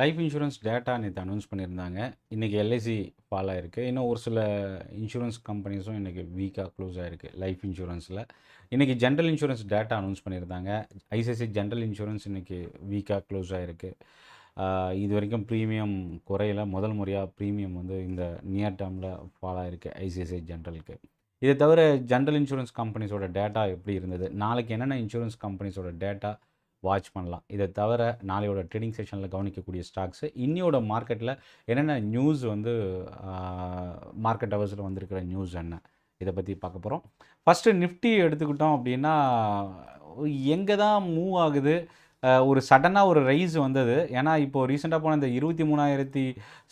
Life insurance data நேற்று announce பண்ணியிருந்தாங்க. இன்றைக்கி எல்ஐசி ஃபால் ஆகிருக்கு இன்னும் ஒரு சில இன்சூரன்ஸ் கம்பெனிஸும் இன்றைக்கி வீக்காக க்ளோஸ் ஆகிருக்கு லைஃப் இன்சூரன்ஸில். இன்றைக்கி ஜென்ரல் இன்சூரன்ஸ் டேட்டா அனௌன்ஸ் பண்ணியிருந்தாங்க. ஐசிஐசி ஜென்ரல் இன்சூரன்ஸ் இன்றைக்கி வீக்காக க்ளோஸ் ஆகிருக்கு இது வரைக்கும் ப்ரீமியம் குறையில. முதல் முறையாக ப்ரீமியம் வந்து இந்த நியர் டேர்மில் ஃபால் ஆகிருக்கு ஐசிஐசிஐ ஜென்ரலுக்கு இதை தவிர ஜென்ரல் இன்சூரன்ஸ் கம்பெனிஸோட டேட்டா எப்படி இருந்தது? நாளைக்கு என்னென்ன இன்சூரன்ஸ் கம்பெனிஸோட டேட்டா வாட்ச் பண்ணலாம். இதை தவிர நாளையோட ட்ரேடிங் செஷனில் கவனிக்கக்கூடிய ஸ்டாக்ஸு இன்னியோட மார்க்கெட்டில் என்னென்ன நியூஸ் வந்து மார்க்கெட் ஹவர்ஸில் வந்திருக்கிற நியூஸ் என்ன? இதை பற்றி பார்க்க போகிறோம் ஃபஸ்ட்டு நிஃப்டி எடுத்துக்கிட்டோம் அப்படின்னா எங்கே தான் மூவ் ஆகுது ஒரு சடனாக ஒரு ரைஸ் வந்தது. ஏன்னா இப்போது ரீசெண்டாக போன இந்த இருபத்தி மூணாயிரத்தி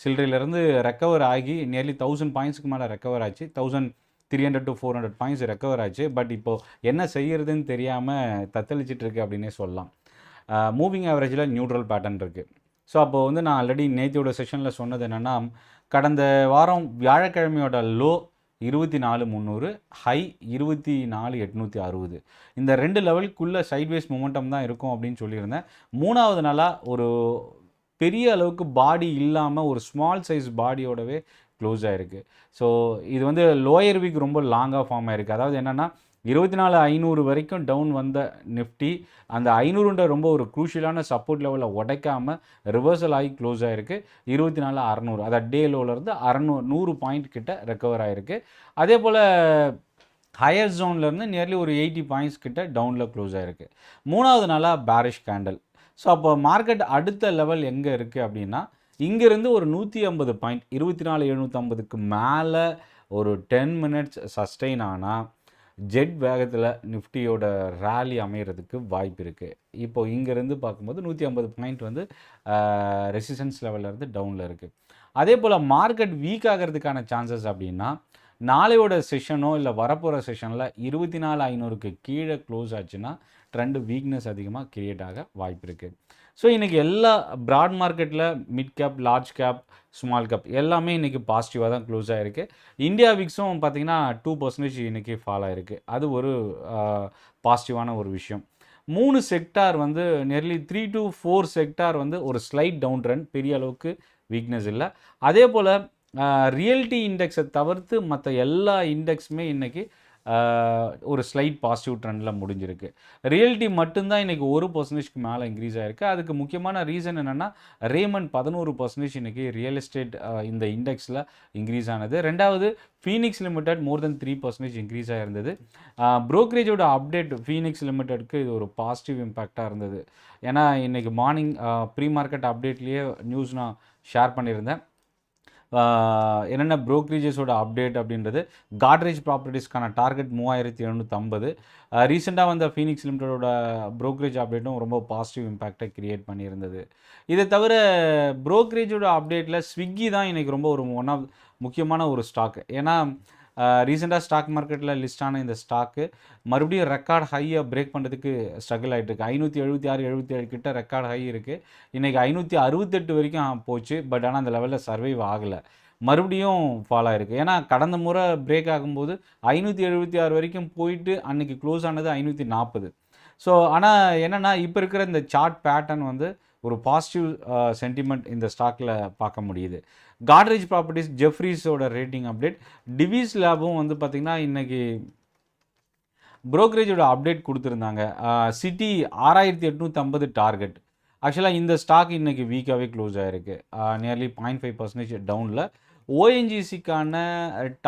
சில்லறையிலேருந்து ரெக்கவர் ஆகி நியர்லி தௌசண்ட் பாயிண்ட்ஸ்க்கு மேலே ரெக்கவர் ஆச்சு. Thousand three hundred to four hundred points recover ஆச்சு. பட் இப்போது என்ன செய்கிறதுன்னு தெரியாமல் தத்தளிச்சிட்டு இருக்கு அப்படின்னே சொல்லலாம். மூவிங் ஆவரேஜில் நியூட்ரல் பேட்டர்ன் இருக்குது ஸோ அப்போது வந்து நான் ஆல்ரெடி நேத்தியோட செஷனில் சொன்னது என்னென்னா கடந்த வாரம் வியாழக்கிழமையோட லோ இருபத்தி நாலு முந்நூறு ஹை இருபத்தி நாலு எட்நூற்றி அறுபது. இந்த ரெண்டு லெவலுக்குள்ளே சைட்வேஸ் மொமெண்டம் தான் இருக்கும் அப்படின்னு சொல்லியிருந்தேன். மூணாவது நாளாக ஒரு பெரிய அளவுக்கு பாடி இல்லாமல் ஒரு ஸ்மால் சைஸ் பாடியோடவே க்ளோஸ் ஆகிருக்கு ஸோ இது வந்து லோயர் வீக் ரொம்ப லாங்காக ஃபார்ம் ஆயிருக்கு. அதாவது என்னென்னா இருபத்தி நாலு ஐநூறு வரைக்கும் டவுன் வந்த நிஃப்டி அந்த ஐநூறுன்ற ரொம்ப ஒரு குரூஷியலான சப்போர்ட் லெவலில் உடைக்காமல் ரிவர்சல் ஆகி க்ளோஸ் ஆகிருக்கு இருபத்தி நாலு அறநூறு. அதாவது டே லோவிலேருந்து அறநூறு நூறு பாயிண்ட் கிட்ட ரெக்கவர் ஆகிருக்கு அதே போல் ஹையர் ஜோன்லேருந்து நியர்லி ஒரு எயிட்டி பாயிண்ட்ஸ் கிட்ட டவுனில் க்ளோஸ் ஆகிருக்கு மூணாவது நாளாக பேரிஷ் கேண்டல் ஸோ அப்போ மார்க்கெட் அடுத்த லெவல் எங்கே இருக்குது அப்படின்னா இங்கேருந்து ஒரு நூற்றி ஐம்பது பாயிண்ட் இருபத்தி நாலு எழுநூற்றம்பதுக்கு மேலே ஒரு டென் மினிட்ஸ் சஸ்டெயின் ஆனால் ஜெட் வேகத்தில் நிஃப்டியோட ரேலி அமைகிறதுக்கு வாய்ப்பு இருக்குது இப்போது இங்கேருந்து பார்க்கும்போது நூற்றி ஐம்பது பாயிண்ட் வந்து ரெசிஸ்டன்ஸ் இருந்து டவுனில் இருக்குது அதே போல் மார்க்கெட் வீக் ஆகிறதுக்கான சான்சஸ் அப்படின்னா நாளையோட செஷனோ இல்லை வரப்போகிற செஷனில் இருபத்தி நாலு ஐநூறுக்கு கீழே க்ளோஸ் ஆச்சுன்னா ட்ரெண்டு வீக்னஸ் அதிகமாக க்ரியேட் ஆக வாய்ப்பு இருக்குது ஸோ இன்றைக்கி எல்லா ப்ராட் மார்க்கெட்டில் mid cap large cap small cap எல்லாமே இன்றைக்கி பாசிட்டிவாக தான் க்ளோஸ் ஆகிருக்கு இந்தியா விக்ஸும் பார்த்திங்கன்னா டூ பர்சன்டேஜ் இன்றைக்கி ஃபால் ஆகிருக்கு அது ஒரு பாசிட்டிவான ஒரு விஷயம். மூணு செக்டார் வந்து nearly three to four sector வந்து ஒரு ஸ்லைட் டவுன் ட்ரெண்ட் பெரிய அளவுக்கு வீக்னஸ் இல்லை. அதே போல் ரியல்டி இண்டெக்ஸை தவிர்த்து மற்ற எல்லா இண்டெக்ஸுமே இன்றைக்கி ஒரு ஸ்லைட் பாசிட்டிவ் ட்ரெண்டில் முடிஞ்சிருக்கு. ரியல்டி மட்டும்தான் இன்றைக்கி ஒரு பர்சன்டேஜ்க்கு மேலே இன்க்ரீஸ் ஆகிருக்கு அதுக்கு முக்கியமான ரீசன் என்னென்னா ரேமன் பதினோரு பர்சன்டேஜ் இன்றைக்கி ரியல் எஸ்டேட் இந்த இண்டெக்ஸில் இன்க்ரீஸ் ஆனது. ரெண்டாவது Phoenix limited more than three percentage increase ஆகிருந்தது ப்ரோக்கரேஜோட அப்டேட் ஃபீனிக்ஸ் லிமிடெட்க்கு இது ஒரு பாசிட்டிவ் இம்பேக்டாக இருந்தது. ஏன்னா இன்றைக்கி மார்னிங் ப்ரீ மார்க்கெட் அப்டேட்லேயே நியூஸ் நான் ஷேர் பண்ணியிருந்தேன். என்னென்ன ப்ரோக்கரேஜஸோட அப்டேட் அப்படின்றது காட்ரேஜ் ப்ராப்பர்ட்டிஸ்க்கான டார்கெட் மூவாயிரத்தி எழுநூற்றம்பது ரீசெண்டாக வந்த ஃபீனிக்ஸ் லிமிட்டடோட ப்ரோக்கரேஜ் அப்டேட்டும் ரொம்ப பாசிட்டிவ் இம்பேக்டை கிரியேட் பண்ணியிருந்தது. இதை தவிர ப்ரோக்கரேஜோட அப்டேட்டில் ஸ்விக்கி தான் இன்றைக்கி ரொம்ப ஒரு ஒன் ஆஃப் முக்கியமான ஒரு ஸ்டாக் ஏன்னா ரீசெண்டாக ஸ்டாக் மார்க்கெட்டில் லிஸ்ட் ஆன இந்த ஸ்டாக்கு மறுபடியும் ரெக்கார்ட் ஹையை பிரேக் பண்ணுறதுக்கு ஸ்ட்ரகிள் ஆகிட்டு இருக்குது ஐநூற்றி எழுபத்தி ஆறு எழுபத்தி ஏழு கிட்ட ரெக்கார்ட் ஹை இருக்குது இன்றைக்கி ஐநூற்றி அறுபத்தெட்டு வரைக்கும் போச்சு பட் ஆனால் அந்த லெவலில் சர்வைவ் ஆகலை. மறுபடியும் ஃபால் ஆகிருக்கு ஏன்னா கடந்த முறை பிரேக் ஆகும்போது ஐநூற்றி எழுபத்தி ஆறு வரைக்கும் போயிட்டு அன்றைக்கி க்ளோஸ் ஆனது ஐநூற்றி நாற்பது. ஸோ ஆனால் என்னென்னா இப்போ இருக்கிற இந்த சார்ட் பேட்டர்ன் வந்து ஒரு பாசிட்டிவ் சென்டிமெண்ட் இந்த ஸ்டாக்கில் பார்க்க முடியுது. காட்ரேஜ் ப்ராப்பர்ட்டிஸ் ஜெஃப்ரீஸோட ரேட்டிங் அப்டேட் டிவிஸ் லேபும் வந்து பார்த்திங்கன்னா இன்றைக்கி ப்ரோக்கரேஜோட அப்டேட் கொடுத்துருந்தாங்க. சிட்டி ஆறாயிரத்தி எட்நூற்றம்பது டார்கெட் ஆக்சுவலாக இந்த ஸ்டாக் இன்றைக்கி வீக்காகவே க்ளோஸ் ஆகிருக்கு நியர்லி பாயிண்ட் ஃபைவ் பர்சன்டேஜ் டவுனில் ஓஎன்ஜிசிக்கான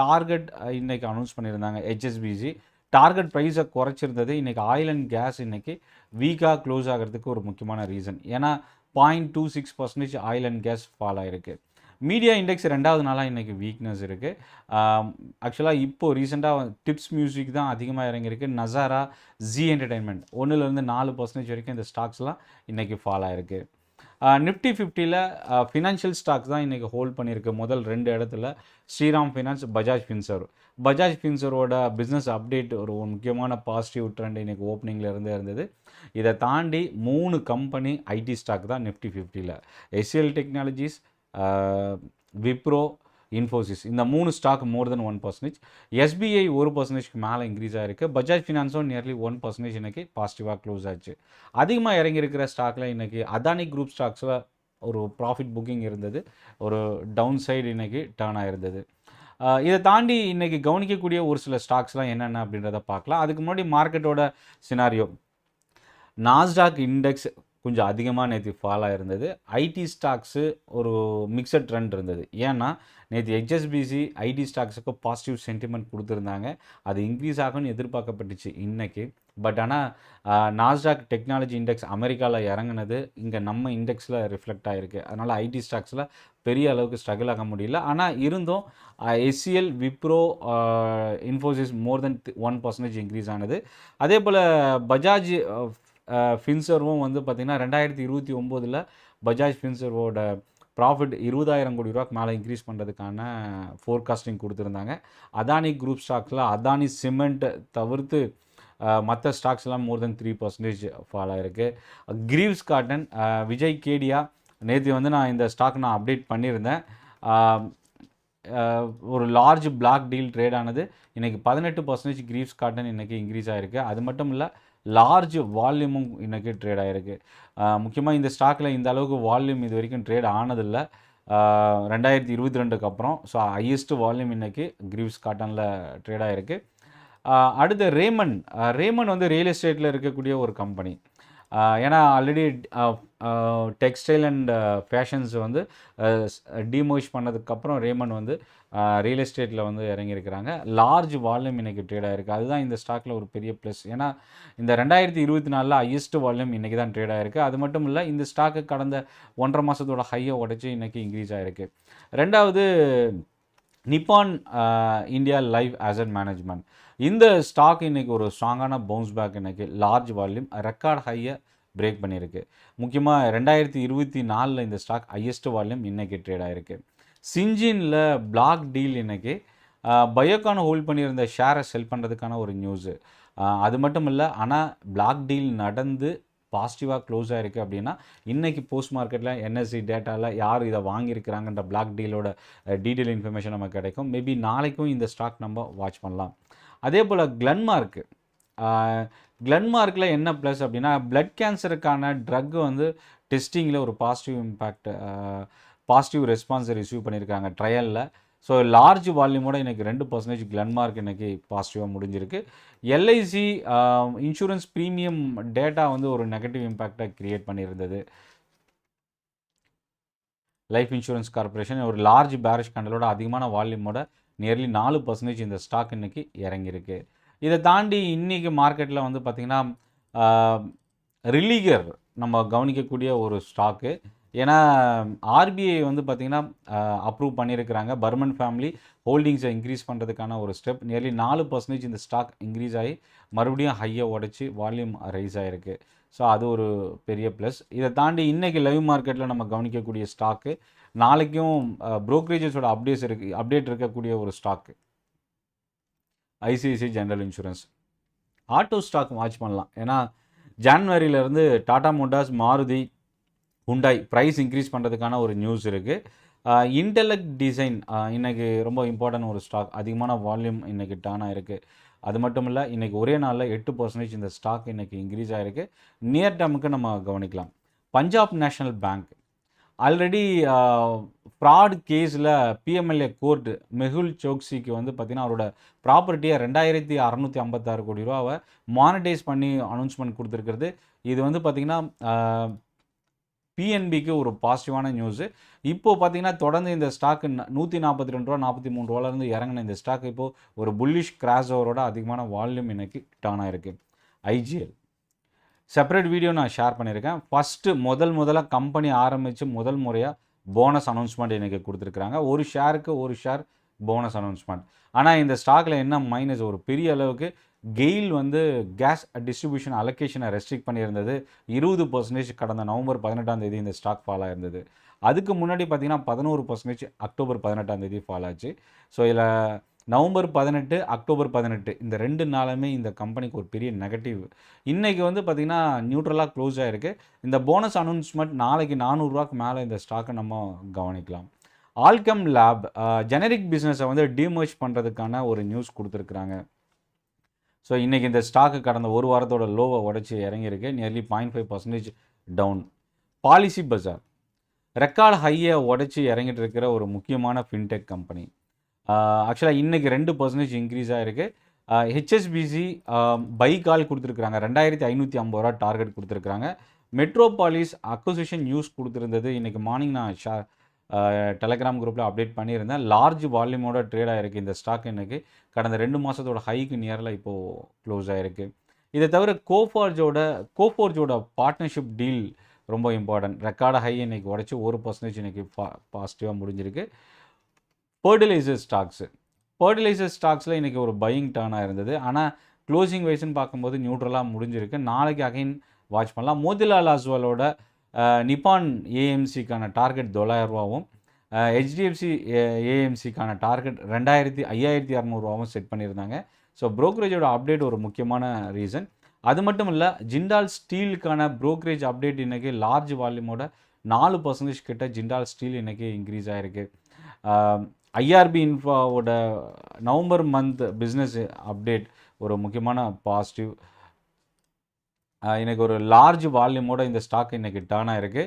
டார்கெட் இன்றைக்கி அனௌன்ஸ் பண்ணியிருந்தாங்க ஹெச்எஸ்பிசி டார்கெட் ப்ரைஸை குறைச்சிருந்தது. இன்றைக்கி ஆயில் அண்ட் கேஸ் இன்றைக்கி வீக்காக க்ளோஸ் ஆகிறதுக்கு ஒரு முக்கியமான ரீசன் ஏன்னா point two six percentage oil and gas fall ஆகிருக்கு மீடியா இண்டெக்ஸ் ரெண்டாவது நாளாக இன்றைக்கி வீக்னஸ் இருக்குது ஆக்சுவலாக இப்போது ரீசெண்டாக டிப்ஸ் மியூசிக் தான் அதிகமாக இறங்கியிருக்கு. நசாரா ஜி என்டர்டைன்மெண்ட் ஒன்றுலேருந்து நாலு பர்சன்டேஜ் வரைக்கும் இந்த ஸ்டாக்ஸ்லாம் இன்றைக்கி ஃபால் ஆகிருக்கு நிஃப்டி ஃபிஃப்டியில் ஃபினான்ஷியல் ஸ்டாக்ஸ் தான் இன்றைக்கி ஹோல்ட் பண்ணியிருக்கு. முதல் ரெண்டு இடத்துல ஸ்ரீராம் ஃபினான்ஸ் பஜாஜ் ஃபின்சர் பஜாஜ் ஃபின்சரோட பிஸ்னஸ் அப்டேட் ஒரு முக்கியமான பாசிட்டிவ் ட்ரெண்ட் இன்றைக்கி ஓப்பனிங்கில் இருந்தே இருந்தது. இதை தாண்டி மூணு கம்பெனி ஐடி ஸ்டாக் தான் நிஃப்டி ஃபிஃப்டியில் எஸ்எல் டெக்னாலஜிஸ் விப்ரோ இன்ஃபோசிஸ். இந்த மூணு stock more than one percentage SBI ஒரு பர்சன்டேஜ்க்கு மேலே இன்க்ரீஸ் ஆகிருக்கு பஜாஜ் ஃபினான்ஸும் நியர்லி ஒன் பர்சன்டேஜ் இன்றைக்கி பாசிட்டிவாக க்ளோஸ் ஆச்சு. அதிகமாக இறங்கியிருக்கிற ஸ்டாக்கில் இன்றைக்கி அதானி குரூப் ஸ்டாக்ஸில் ஒரு ப்ராஃபிட் புக்கிங் இருந்தது. ஒரு டவுன் சைடு இன்றைக்கி டேர்ன் ஆகிருந்தது இதை தாண்டி இன்றைக்கி கவனிக்கக்கூடிய ஒரு சில ஸ்டாக்ஸ்லாம் என்னென்ன அப்படின்றத பார்க்கலாம். அதுக்கு முன்னாடி மார்க்கெட்டோட சினாரியோ நாஸ்டாக் இண்டெக்ஸ் கொஞ்சம் அதிகமாக நேற்று ஃபால் இருந்தது ஐடி ஸ்டாக்ஸு ஒரு மிக்சட் ட்ரெண்ட் இருந்தது. ஏன்னா நேற்று ஹெச்எஸ்பிசி ஐடி ஸ்டாக்ஸுக்கு பாசிட்டிவ் சென்டிமெண்ட் கொடுத்துருந்தாங்க. அது இன்க்ரீஸ் ஆகும்னு எதிர்பார்க்கப்பட்டுச்சு இன்றைக்கி பட் ஆனால் நாஸ்டாக் டெக்னாலஜி இண்டெக்ஸ் அமெரிக்காவில் இறங்குனது. இங்கே நம்ம இண்டெக்ஸில் ரிஃப்ளெக்ட் ஆகிருக்கு அதனால் ஐடி ஸ்டாக்ஸில் பெரிய அளவுக்கு ஸ்ட்ரகிள் ஆக முடியல. ஆனால் இருந்தும் SCL Wipro Infosys more than one percentage increase ஆனது. அதே போல் பஜாஜ் ஃபின்சர்வும் வந்து பார்த்திங்கன்னா ரெண்டாயிரத்தி இருபத்தி ஒம்போதில் பஜாஜ் ஃபின்சர்வோட ப்ராஃபிட் இருபதாயிரம் கோடி ரூபாய்க்கு மேலே இன்க்ரீஸ் பண்ணுறதுக்கான ஃபோர்காஸ்டிங் கொடுத்துருந்தாங்க. அதானி குரூப் ஸ்டாக்ஸில் அதானி சிமெண்ட் தவிர்த்து மற்ற ஸ்டாக்ஸ்லாம் more than three percentage fall ஆகிருக்கு கிரீவ்ஸ் காட்டன் விஜய் கேடியா நேற்று வந்து நான் இந்த ஸ்டாக் நான் அப்டேட் பண்ணியிருந்தேன். ஒரு லார்ஜ் பிளாக் டீல் ட்ரேட் ஆனது. இன்றைக்கி பதினெட்டு பர்சன்டேஜ் கிரீவ்ஸ் காட்டன் இன்றைக்கி இன்க்ரீஸ் ஆகிருக்கு அது மட்டும் இல்லை லார்ஜ் வால்யூமும் இன்றைக்கி ட்ரேட் ஆகிருக்கு முக்கியமாக இந்த ஸ்டாக்கில் இந்த அளவுக்கு வால்யூம் இது வரைக்கும் ட்ரேட் ஆனதில்லை. ரெண்டாயிரத்தி இருபத்தி ரெண்டுக்கு அப்புறம் ஸோ ஹையஸ்ட் வால்யூம் இன்றைக்கி கிரீவ்ஸ் காட்டனில் ட்ரேட் ஆகிருக்கு ஆஹ் அடுத்து ரேமன் ரேமன் வந்து ரியல் எஸ்டேட்டில் இருக்கக்கூடிய ஒரு கம்பெனி ஏன்னா ஆல்ரெடி டெக்ஸ்டைல் அண்ட் ஃபேஷன்ஸ் வந்து டிமோஷ் பண்ணதுக்கப்புறம் ரேமன் வந்து ரியல் எஸ்டேட்டில் வந்து இறங்கியிருக்கிறாங்க. லார்ஜ் வால்யூம் இன்றைக்கி ட்ரேட் ஆகிருக்கு அதுதான் இந்த ஸ்டாக்கில் ஒரு பெரிய ப்ளஸ் ஏன்னா இந்த ரெண்டாயிரத்தி இருபத்தி நாலில் ஹையஸ்ட் வால்யூம் இன்றைக்கி தான் ட்ரேட் ஆகிருக்கு அது மட்டும் இல்லை இந்த ஸ்டாக்கு கடந்த ஒன்றரை மாதத்தோட ஹையை உடச்சி இன்றைக்கி இன்க்ரீஸ் ஆகிருக்கு ரெண்டாவது Nippon India life asset management இந்த ஸ்டாக் இன்றைக்கி ஒரு ஸ்ட்ராங்கான பவுன்ஸ் பேக் இன்றைக்கி லார்ஜ் வால்யூம் ரெக்கார்ட் ஹையை பிரேக் பண்ணியிருக்கு. முக்கியமாக ரெண்டாயிரத்தி இருபத்தி நாலில் இந்த ஸ்டாக் ஹையஸ்ட் வால்யூம் இன்றைக்கி ட்ரேட் ஆகிருக்கு சிஞ்சினில் பிளாக் டீல் இன்னைக்கு. பயோகான் ஹோல்ட் பண்ணியிருந்த ஷேரை செல் பண்ணுறதுக்கான ஒரு நியூஸு அது மட்டும் இல்லை ஆனால் பிளாக் டீல் நடந்து பாசிட்டிவாக க்ளோஸ் ஆகிருக்கு அப்படின்னா இன்றைக்கி போஸ்ட் மார்க்கெட்டில் என்எஸ்சி டேட்டாவில் யார் இதை வாங்கியிருக்கிறாங்கன்ற பிளாக் டீலோட டீட்டெயில் இன்ஃபர்மேஷன் நமக்கு கிடைக்கும். மேபி நாளைக்கும் இந்த ஸ்டாக் நம்ம வாட்ச் பண்ணலாம். அதே போல் கிளன்மார்க்கு கிளன்மார்க்கில் என்ன ப்ளஸ் அப்படின்னா பிளட் கேன்சருக்கான ட்ரக் வந்து டெஸ்டிங்கில் ஒரு பாசிட்டிவ் இம்பேக்ட் பாசிட்டிவ் ரெஸ்பான்ஸை ரிசீவ் பண்ணியிருக்காங்க ட்ரையலில் ஸோ லார்ஜ் வால்யூமோட எனக்கு ரெண்டு பர்சன்டேஜ் கிளன்மார்க் இன்றைக்கி பாசிட்டிவாக முடிஞ்சிருக்கு. எல்ஐசி இன்சூரன்ஸ் ப்ரீமியம் டேட்டா வந்து ஒரு நெகட்டிவ் இம்பேக்டாக க்ரியேட் பண்ணியிருந்தது. லைஃப் இன்சூரன்ஸ் கார்பரேஷன் ஒரு லார்ஜ் பேரிஷ் கண்டலோட அதிகமான வால்யூமோட நியர்லி நாலு பர்சன்டேஜ் இந்த ஸ்டாக் இன்னைக்கு இறங்கியிருக்கு. இதை தாண்டி இன்றைக்கி மார்க்கெட்டில் வந்து பார்த்திங்கன்னா ரிலீகர் நம்ம கவனிக்கக்கூடிய ஒரு ஸ்டாக்கு ஏன்னா ஆர்பிஐ வந்து பார்த்திங்கன்னா அப்ரூவ் பண்ணியிருக்கிறாங்க பர்மன் ஃபேமிலி ஹோல்டிங்ஸை இன்க்ரீஸ் பண்ணுறதுக்கான ஒரு ஸ்டெப் நியர்லி நாலு பர்சன்டேஜ் இந்த ஸ்டாக் இன்க்ரீஸ் ஆகி மறுபடியும் ஹையை உடச்சி வால்யூம் ரைஸ் ஆகிருக்கு ஸோ அது ஒரு பெரிய ப்ளஸ் இதை தாண்டி இன்றைக்கி லைவ் மார்க்கெட்டில் நம்ம கவனிக்கக்கூடிய ஸ்டாக்கு நாளைக்கும் ப்ரோக்கரேஜஸோட அப்டேட்ஸ் இருக்கு அப்டேட் இருக்கக்கூடிய ஒரு stock ICICI general insurance auto stock watch பண்ணலாம். ஏன்னா ஜான்வரியிலேருந்து Tata motors Maruti Hyundai price increase பண்ணுறதுக்கான ஒரு நியூஸ் இருக்குது இன்டெலெக்ட் டிசைன் இன்றைக்கி ரொம்ப இம்பார்ட்டன்ட் ஒரு ஸ்டாக் அதிகமான வால்யூம் இன்றைக்கி டர்ன் இருக்குது அது மட்டும் இல்லை இன்றைக்கி ஒரே நாளில் எட்டு பர்சன்டேஜ் இந்த ஸ்டாக் இன்றைக்கி இன்க்ரீஸ் ஆகிருக்கு நியர் டேமுக்கு நம்ம கவனிக்கலாம். Punjab national bank. Already fraud கேஸில் பிஎம்எல்ஏ கோர்ட்டு மெகுல் சோக்சிக்கு வந்து பார்த்திங்கன்னா அவரோட ப்ராப்பர்ட்டியை ரெண்டாயிரத்தி அறநூற்றி ஐம்பத்தாறு கோடி ரூபாவை மானிட்டைஸ் பண்ணி அனௌன்ஸ்மெண்ட் கொடுத்துருக்கிறது. இது வந்து பார்த்திங்கன்னா பிஎன்பிக்கு ஒரு பாசிட்டிவான நியூஸு இப்போது பார்த்தீங்கன்னா தொடர்ந்து இந்த ஸ்டாக்கு நூற்றி நாற்பத்தி ரெண்டு ரூபா நாற்பத்தி மூணு ரூபாலேருந்து இறங்கின இந்த ஸ்டாக் இப்போது ஒரு புல்லிஷ் கிராஸ் ஓவரோட அதிகமான வால்யூம் இன்னைக்கு டர்ன் ஆகிருக்கு ஐஜிஎல் செப்பரேட் வீடியோ நான் ஷேர் பண்ணியிருக்கேன். ஃபஸ்ட்டு முதல் முதலாக கம்பெனி ஆரம்பித்து முதல் முறையாக போனஸ் அனௌன்ஸ்மெண்ட் எனக்கு கொடுத்துருக்குறாங்க. ஒரு ஷேருக்கு ஒரு ஷேர் போனஸ் அனௌன்ஸ்மெண்ட் ஆனால் இந்த ஸ்டாக்கில் என்ன மைனஸ் ஒரு பெரிய அளவுக்கு கெயில் வந்து கேஸ் டிஸ்ட்ரிபியூஷன் அலொகேஷனை ரெஸ்ட்ரிக்ட் பண்ணியிருந்தது. இருபது பர்சன்டேஜ் கடந்த நவம்பர் பதினெட்டாம் தேதி இந்த ஸ்டாக் ஃபால் ஆயிருந்தது. அதுக்கு முன்னாடி பார்த்தீங்கன்னா பதினோரு பர்சன்டேஜ் அக்டோபர் பதினெட்டாம் தேதி ஃபால் ஆச்சு. ஸோ இதில் நவம்பர் பதினெட்டு அக்டோபர் பதினெட்டு இந்த ரெண்டு நாளுமே இந்த கம்பெனிக்கு ஒரு பெரிய நெகட்டிவ் இன்றைக்கி வந்து பார்த்திங்கன்னா நியூட்ரலாக க்ளோஸ் ஆகிருக்கு இந்த போனஸ் அனௌன்ஸ்மெண்ட் நாளைக்கு நானூறுரூவாக்கு மேலே இந்த ஸ்டாக்கை நம்ம கவனிக்கலாம். ஆல்கம் லேப் ஜெனரிக் பிஸ்னஸை வந்து டிமர்ஜ் பண்ணுறதுக்கான ஒரு நியூஸ் கொடுத்துருக்குறாங்க. ஸோ இன்றைக்கி இந்த ஸ்டாக்கு கடந்த ஒரு வாரத்தோட லோவை உடச்சி இறங்கியிருக்கு. Nearly point five percentage down Policy Bazaar record ஹையை உடச்சி இறங்கிட்டு இருக்கிற ஒரு முக்கியமான ஃபின்டெக் கம்பெனி ஆக்சுவலாக இன்றைக்கி ரெண்டு பர்சன்டேஜ் இன்க்ரீஸ் ஆகிருக்கு HSBC uh, buy call um, கொடுத்துருக்குறாங்க. ரெண்டாயிரத்தி ஐநூற்றி ஐம்பது ரூபா டார்கெட் கொடுத்துருக்குறாங்க. மெட்ரோபாலிஸ் அக்வசிஷன் நியூஸ் கொடுத்துருந்தது. இன்றைக்கி மார்னிங் நான் ஷா டெலகிராம் குரூப்பில் அப்டேட் பண்ணியிருந்தேன். லார்ஜ் வால்யூமோட ட்ரேட் ஆகிருக்கு இந்த ஸ்டாக் எனக்கு கடந்த ரெண்டு மாதத்தோட ஹைக்கு நியரில் இப்போது க்ளோஸ் ஆகிருக்கு இதை தவிர கோஃபார்ஜோட கோஃபோர்ஜோட பார்ட்னர்ஷிப் டீல் ரொம்ப இம்பார்ட்டன்ட் ரெக்கார்டு ஹை இன்னைக்கு உடச்சி ஒரு பர்சன்டேஜ் இன்றைக்கி பா பாசிட்டிவாக முடிஞ்சிருக்கு. ஃபர்டிலைசர் ஸ்டாக்ஸு ஃபர்டிலைசர் ஸ்டாக்ஸில் இன்றைக்கி ஒரு பையிங் டேர்னாக இருந்தது. ஆனால் க்ளோசிங் வைஸ்ன்னு பார்க்கும்போது நியூட்ரலாக முடிஞ்சிருக்கு. நாளைக்கு அகைன் வாட்ச் பண்ணலாம். மோதிலால் அஸ்வாலோட நிப்பான் ஏஎம்சிக்கான டார்கெட் தொள்ளாயிரம் ரூபாவும் ஹெச்டிஎஃப்சி ஏஎம்சிக்கான டார்கெட் ரெண்டாயிரத்தி ஐயாயிரத்தி அறநூறுவாவும் செட் பண்ணியிருந்தாங்க. ஸோ ப்ரோக்கரேஜோட அப்டேட் ஒரு முக்கியமான ரீசன் அது மட்டும் இல்லை ஜிண்டால் ஸ்டீலுக்கான ப்ரோக்கரேஜ் அப்டேட் இன்றைக்கி லார்ஜ் வால்யூமோட நாலு பர்சன்டேஜ் கிட்ட ஜிண்டால் ஸ்டீல் இன்றைக்கி இன்க்ரீஸ் ஆகிருக்கு ஐஆர்பி இன்ஃபாவோட நவம்பர் மந்த் பிஸ்னஸ் அப்டேட் ஒரு முக்கியமான பாசிட்டிவ் எனக்கு ஒரு லார்ஜ் வால்யூமோட இந்த ஸ்டாக் இன்னைக்கு டர்ன் ஆயிருக்கு.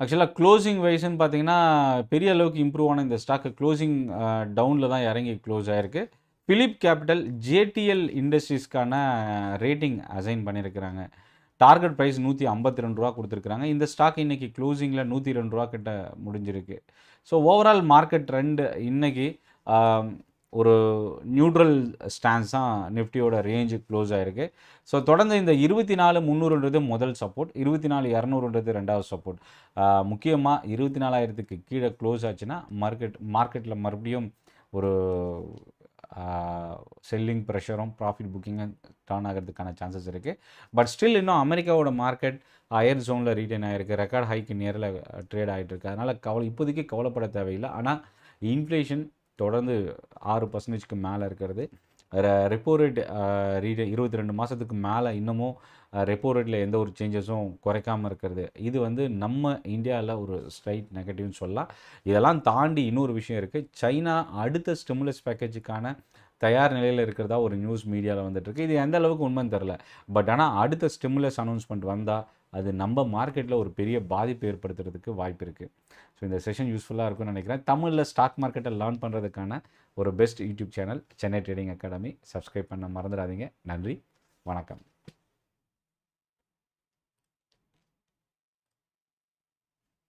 ஆக்சுவலாக க்ளோசிங் வைஸ்ன்னு பார்த்தீங்கன்னா பெரிய அளவுக்கு இம்ப்ரூவ் ஆன இந்த ஸ்டாக்கு க்ளோசிங் டவுனில் தான் இறங்கி க்ளோஸ் ஆகிருக்கு பிலிப் கேபிட்டல் ஜேடிஎல் இண்டஸ்ட்ரீஸ்க்கான ரேட்டிங் அசைன் பண்ணியிருக்கிறாங்க டார்கெட் ப்ரைஸ் நூற்றி ஐம்பத்தி ரெண்டு ரூபா கொடுத்துருக்குறாங்க. இந்த ஸ்டாக் இன்றைக்கி க்ளோசிங்கில் நூற்றி ரெண்டு ரூபா கிட்ட முடிஞ்சிருக்கு. ஸோ ஓவரால் மார்க்கெட் ட்ரெண்டு இன்றைக்கி ஒரு நியூட்ரல் ஸ்டான்ஸ் தான் நிஃப்டியோட ரேஞ்சு க்ளோஸ் ஆகிருக்கு ஸோ தொடர்ந்து இந்த இருபத்தி நாலு முந்நூறுன்றது முதல் சப்போர்ட் இருபத்தி நாலு இரநூறுன்றது ரெண்டாவது சப்போர்ட் முக்கியமாக இருபத்தி நாலாயிரத்துக்கு கீழே க்ளோஸ் ஆச்சுன்னா மார்க்கெட் மார்க்கெட்டில் மறுபடியும் ஒரு செல்லிங் ப்ரெஷரும் ப்ராஃபிட் புக்கிங்கும் டர்ன் ஆகிறதுக்கான சான்சஸ் இருக்குது பட் ஸ்டில் இன்னும் அமெரிக்காவோட மார்க்கெட் ஹையர் ஜோனில் ரீட்டைன் ஆகிருக்கு ரெக்கார்ட் ஹைக்கு நேரில் ட்ரேட் ஆகிட்டு இருக்கு அதனால் கவலை இப்போதைக்கு கவலைப்பட தேவையில்லை. ஆனால் இன்ஃப்ளேஷன் தொடர்ந்து ஆறு பர்சன்டேஜ்க்கு மேலே இருக்கிறது. ரெப்போ ரேட் ரீ இருபத்தி ரெண்டு மாதத்துக்கு மேலே இன்னமும் ரெப்போ ரேட்டில் எந்த ஒரு சேஞ்சஸும் குறைக்காமல் இருக்கிறது. இது வந்து நம்ம இந்தியாவில் ஒரு ஸ்ட்ரைட் நெகட்டிவ்னு சொல்லலாம். இதெல்லாம் தாண்டி இன்னொரு விஷயம் இருக்குது சைனா அடுத்த ஸ்டிமுலஸ் பேக்கேஜுக்கான தயார் நிலையில் இருக்கிறதா ஒரு நியூஸ் மீடியாவில் வந்துட்டுருக்கு இது எந்த அளவுக்கு உண்மைன்னு தெரில பட் ஆனால் அடுத்த ஸ்டிமுலஸ் அனௌன்ஸ்மெண்ட் வந்தால் அது நம்ம மார்க்கெட்டில் ஒரு பெரிய பாதிப்பு ஏற்படுத்துறதுக்கு வாய்ப்பு இருக்குது ஸோ இந்த செஷன் யூஸ்ஃபுல்லாக இருக்கும்னு நினைக்கிறேன். தமிழில் ஸ்டாக் மார்க்கெட்டை லேர்ன் பண்ணுறதுக்கான ஒரு best YouTube channel Chennai trading academy subscribe பண்ண மறந்துடாதீங்க. நன்றி. வணக்கம்.